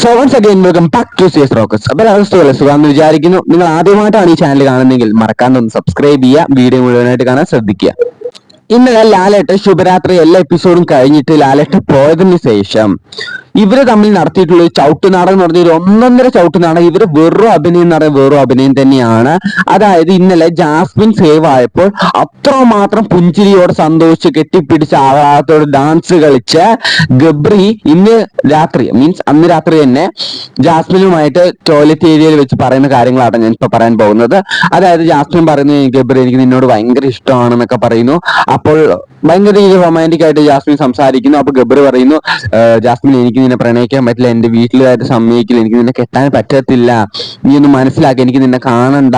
So once again welcome back to സിയസ് റോക്കസ് അപ്പോൾ അവസ്ഥകളെ സുഖാന്ന് വിചാരിക്കുന്നു. നിങ്ങൾ ആദ്യമായിട്ടാണ് ഈ ചാനൽ കാണുന്നതെങ്കിൽ മറക്കാണ്ടൊന്ന് സബ്സ്ക്രൈബ് ചെയ്യുക വീഡിയോ മുഴുവനായിട്ട് കാണാൻ ശ്രദ്ധിക്കുക. ഇന്നലെ ലാലേട്ട് ശുഭരാത്രി എല്ലാ എപ്പിസോഡും കഴിഞ്ഞിട്ട് ലാലേട്ട് പോയതിനു ശേഷം ഇവർ തമ്മിൽ നടത്തിയിട്ടുള്ള ഒരു ചവിട്ടുനാടകം എന്ന് പറഞ്ഞ ഒരു ഒന്നൊന്നര ചവിട്ടുനാടകം ഇവർ വെറും അഭിനയം എന്ന് പറയുന്നത് വെറും അഭിനയം തന്നെയാണ്. അതായത് ഇന്നലെ ജാസ്മിൻ സേവ് ആയപ്പോൾ അത്രമാത്രം പുഞ്ചിരിയോടെ സന്തോഷിച്ച് കെട്ടിപ്പിടിച്ച് ആഹ്ലാദത്തോടെ ഡാൻസ് കളിച്ച ഗബ്രി ഇന്ന് രാത്രി മീൻസ് അന്ന് രാത്രി തന്നെ ജാസ്മിനുമായിട്ട് ടോയ്ലറ്റ് ഏരിയയിൽ വെച്ച് പറയുന്ന കാര്യങ്ങളാണ് ഞാൻ ഇപ്പൊ പറയാൻ പോകുന്നത്. അതായത് ജാസ്മിൻ പറയുന്നത് ഗബ്രി എനിക്ക് നിന്നോട് ഭയങ്കര ഇഷ്ടമാണെന്നൊക്കെ പറയുന്നു. അപ്പോൾ ഭയങ്കര റൊമാന്റിക് ആയിട്ട് ജാസ്മിൻ സംസാരിക്കുന്നു. അപ്പൊ ഗബർ പറയുന്നു ജാസ്മിൻ എനിക്ക് നിന്നെ പ്രണയിക്കാൻ പറ്റില്ല. എന്റെ വീട്ടിലായിട്ട് സമ്മതിക്കില്ല. എനിക്ക് നിന്നെ കെട്ടാൻ പറ്റത്തില്ല. നീ ഒന്ന് മനസ്സിലാക്കി. എനിക്ക് നിന്നെ കാണണ്ട.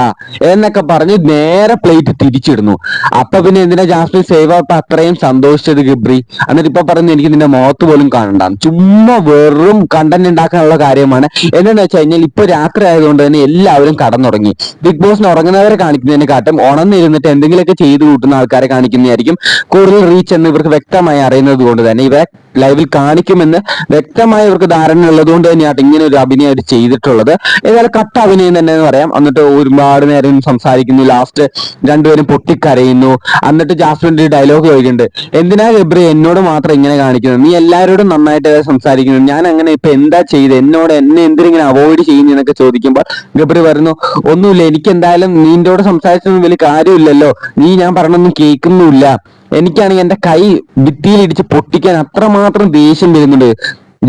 എന്നൊക്കെ പറഞ്ഞ് നേരെ പ്ലേറ്റ് തിരിച്ചിടുന്നു. അപ്പൊ പിന്നെ എന്തിനാ ജാസ്മിൻ സേവ് അപ്പൊ അത്രയും സന്തോഷിച്ചത് ഗബ്രി? എന്നിട്ട് ഇപ്പൊ പറഞ്ഞു എനിക്ക് നിന്റെ മുഖത്ത് പോലും കാണണ്ട. ചുമ്മാ വെറും കണ്ടന്റ് ഉണ്ടാക്കാനുള്ള കാര്യമാണ്. എന്താണെന്ന് വെച്ച് കഴിഞ്ഞാൽ ഇപ്പൊ രാത്രി ആയതുകൊണ്ട് തന്നെ എല്ലാവരും കടന്നുറങ്ങി. ബിഗ് ബോസിന് ഉറങ്ങുന്നവരെ കാണിക്കുന്നതിനെക്കാട്ടും ഉണർന്നിരുന്നിട്ട് എന്തെങ്കിലുമൊക്കെ ചെയ്തു കൂട്ടുന്ന ആൾക്കാരെ കാണിക്കുന്നതായിരിക്കും കൂടുതൽ റീച്ച് എന്ന് ഇവർക്ക് വ്യക്തമായി അറിയുന്നത് കൊണ്ട് തന്നെ ഇവരെ ലൈവിൽ കാണിക്കുമെന്ന് വ്യക്തമായി ഇവർക്ക് ധാരണ ഉള്ളത് കൊണ്ട് തന്നെയാണ് ഇങ്ങനെ ഒരു അഭിനയം അവർ ചെയ്തിട്ടുള്ളത്. ഏതായാലും കട്ട അഭിനയം തന്നെ എന്ന് പറയാം. എന്നിട്ട് ഒരുപാട് നേരം സംസാരിക്കുന്നു. ലാസ്റ്റ് രണ്ടുപേരും പൊട്ടിക്കരയുന്നു. എന്നിട്ട് ജാസ്മിന്റെ ഡയലോഗ് ചോദിക്കുന്നുണ്ട്. എന്തിനാ ഗബ്രി എന്നോട് മാത്രം ഇങ്ങനെ കാണിക്കുന്നത്? നീ എല്ലാവരോടും നന്നായിട്ട് സംസാരിക്കുന്നു. ഞാൻ അങ്ങനെ ഇപ്പൊ എന്താ ചെയ്ത്? എന്നോട് എന്നെ എന്തിനിങ്ങനെ അവോയ്ഡ് ചെയ്യുന്നു? എന്നൊക്കെ ചോദിക്കുമ്പോൾ ഗബ്രി പറഞ്ഞു ഒന്നുമില്ല. എനിക്ക് എന്തായാലും നീന്റോട് സംസാരിച്ചൊന്നും വലിയ കാര്യമില്ലല്ലോ. നീ ഞാൻ പറഞ്ഞൊന്നും കേൾക്കുന്നുമില്ല. എനിക്കാണെങ്കിൽ എന്റെ കൈ ഭിത്തിയിൽ ഇടിച്ച് പൊട്ടിക്കാൻ അത്രമാത്രം ദേഷ്യം വരുന്നുണ്ട്.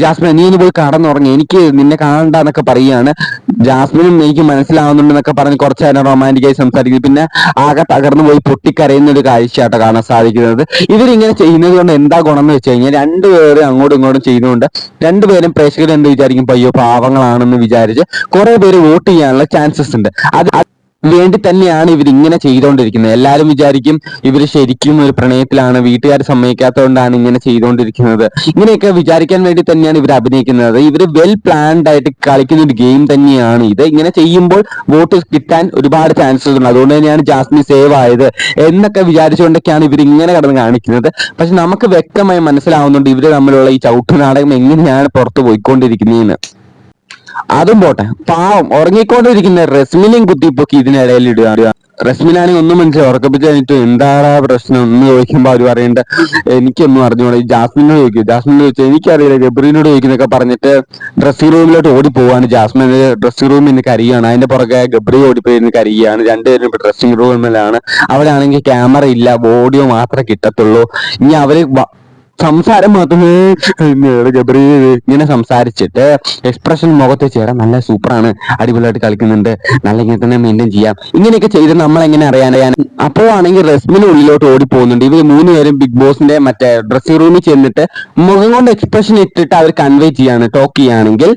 ജാസ്മിൻ നീ ഇനി പോയി കടന്നുറങ്ങി. എനിക്ക് നിന്നെ കാണണ്ട എന്നൊക്കെ പറയുകയാണ്. ജാസ്മിനും എനിക്ക് മനസ്സിലാവുന്നുണ്ടെന്നൊക്കെ പറഞ്ഞ് കുറച്ച് നേരം റൊമാന്റിക്കായി സംസാരിക്കുന്നത് പിന്നെ ആകെ തകർന്നു പോയി പൊട്ടിക്കരയുന്ന ഒരു കാഴ്ചയാട്ടോ കാണാൻ സാധിക്കുന്നത്. ഇവരിങ്ങനെ ചെയ്യുന്നത് കൊണ്ട് എന്താ ഗുണം എന്ന് വെച്ച് കഴിഞ്ഞാൽ രണ്ടുപേരും അങ്ങോട്ടും ഇങ്ങോട്ടും ചെയ്യുന്നുണ്ട്. രണ്ടുപേരും പ്രേക്ഷകർ എന്ത് വിചാരിക്കും? പയ്യോ പാവങ്ങളാണെന്ന് വിചാരിച്ച് കുറെ പേര് വോട്ട് ചെയ്യാനുള്ള ചാൻസസ് ഉണ്ട്. അത് വേണ്ടി തന്നെയാണ് ഇവർ ഇങ്ങനെ ചെയ്തുകൊണ്ടിരിക്കുന്നത് എല്ലാവരും വിചാരിക്കും ഇവർ ശരിക്കും ഒരു പ്രണയത്തിലാണ് വീട്ടുകാർ സമ്മതിക്കാത്തതുകൊണ്ടാണ് ഇങ്ങനെ ചെയ്തുകൊണ്ടിരിക്കുന്നത് ഇങ്ങനെയൊക്കെ വിചാരിക്കാൻ വേണ്ടി തന്നെയാണ് ഇവർ അഭിനയിക്കുന്നത്. ഇവർ വെൽ പ്ലാൻഡ് ആയിട്ട് കളിക്കുന്ന ഒരു ഗെയിം തന്നെയാണ് ഇത്. ഇങ്ങനെ ചെയ്യുമ്പോൾ വോട്ട് കിട്ടാൻ ഒരുപാട് ചാൻസസ് ഉണ്ട്. അതുകൊണ്ട് തന്നെയാണ് ജാസ്മിൻ സേവ് ആയത് എന്നൊക്കെ വിചാരിച്ചുകൊണ്ടൊക്കെയാണ് ഇവർ ഇങ്ങനെ കടന്ന് കാണിക്കുന്നത്. പക്ഷെ നമുക്ക് വ്യക്തമായി മനസ്സിലാവുന്നുണ്ട് ഇവർ തമ്മിലുള്ള ഈ ചവിട്ടു നാടകം എങ്ങനെയാണ് പുറത്ത് പോയിക്കൊണ്ടിരിക്കുന്നതെന്ന് അതും പോട്ടെ. പാവം ഉറങ്ങിക്കൊണ്ടിരിക്കുന്ന റസ്മിനെയും കുത്തിപ്പൊക്കി ഇതിനിടയിൽ ഇടുക. റസ്മിനാണെങ്കിൽ ഒന്നും മനസ്സിലായി. ഉറക്കപ്പിച്ച് കഴിഞ്ഞിട്ട് എന്താടാ പ്രശ്നം എന്ന് ചോദിക്കുമ്പോൾ അവർ പറയേണ്ട എനിക്കൊന്നും അറിഞ്ഞോളൂ ജാസ്മിനോട് ചോദിക്കും. ജാസ്മിനോട് ചോദിച്ചാൽ എനിക്കറിയില്ല ഗബ്രീനോട് ചോദിക്കുന്നൊക്കെ പറഞ്ഞിട്ട് ഡ്രസ്സിംഗ് റൂമിലോട്ട് ഓടി പോവാണ് ജാസ്മിൻ ഡ്രസ്സിംഗ് റൂമിൽ നിന്ന് കരിയാണ്. അതിന്റെ പുറകെ ഗബ്രി ഓടിപ്പോയി ഇരുന്ന് കരിയാണ്. രണ്ടുപേരും ഡ്രസ്സിംഗ് റൂമിലാണ് അവരാണെങ്കിൽ ക്യാമറ ഇല്ല. ഓഡിയോ മാത്രമേ കിട്ടത്തുള്ളൂ. ഇനി അവർ സംസാരം മാത്രമേ ഗബ്രി ഇങ്ങനെ സംസാരിച്ചിട്ട് എക്സ്പ്രഷൻ മുഖത്ത് ചേരാൻ നല്ല സൂപ്പറാണ് അടിപൊളിയായിട്ട് കളിക്കുന്നുണ്ട്. നല്ല ഇങ്ങനെ തന്നെ മെയിന്റെയിൻ ചെയ്യാം. ഇങ്ങനെയൊക്കെ ചെയ്ത് നമ്മൾ എങ്ങനെ അറിയാൻ. അപ്പോഴാണെങ്കിൽ റെസ്മിന് ഉള്ളിലോട്ട് ഓടി പോകുന്നുണ്ട് ഇവർ മൂന്നുപേരും ബിഗ് ബോസിന്റെ മറ്റേ ഡ്രസ്സിംഗ് റൂമിൽ ചെന്നിട്ട് മുഖം കൊണ്ട് എക്സ്പ്രഷൻ ഇട്ടിട്ട് അവർ കൺവേ ചെയ്യാണ് ടോക്ക് ചെയ്യുകയാണെങ്കിൽ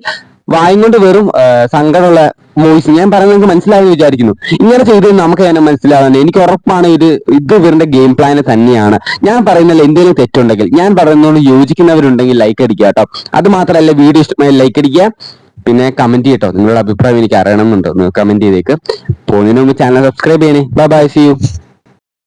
വായും കൊണ്ട് വെറും സങ്കടമുള്ള വോയിസ് ഞാൻ പറയുന്നത് നിങ്ങൾക്ക് മനസ്സിലായെന്ന് വിചാരിക്കുന്നു. ഇങ്ങനെ ചെയ്ത് നമുക്ക് തന്നെ മനസ്സിലാവുന്നത്. എനിക്ക് ഉറപ്പാണ് ഇത് ഇത് ഇവരുടെ ഗെയിം പ്ലാൻ തന്നെയാണ്. ഞാൻ പറയുന്നില്ല എന്തെങ്കിലും തെറ്റുണ്ടെങ്കിൽ ഞാൻ പറയുന്നതുകൊണ്ട് യോജിക്കുന്നവരുണ്ടെങ്കിൽ ലൈക്ക് അടിക്കുക കേട്ടോ. അത് മാത്രമല്ല വീഡിയോ ഇഷ്ടമായി ലൈക്ക് അടിക്കുക. പിന്നെ കമന്റ് ചെയ്യട്ടോ. നിങ്ങളുടെ അഭിപ്രായം എനിക്ക് അറിയണമെന്നുണ്ടോ. കമന്റ് ചെയ്തേക്ക്. പോകുന്നതിന് മുമ്പ് ചാനൽ സബ്സ്ക്രൈബ് ചെയ്യണേ. Bye bye see you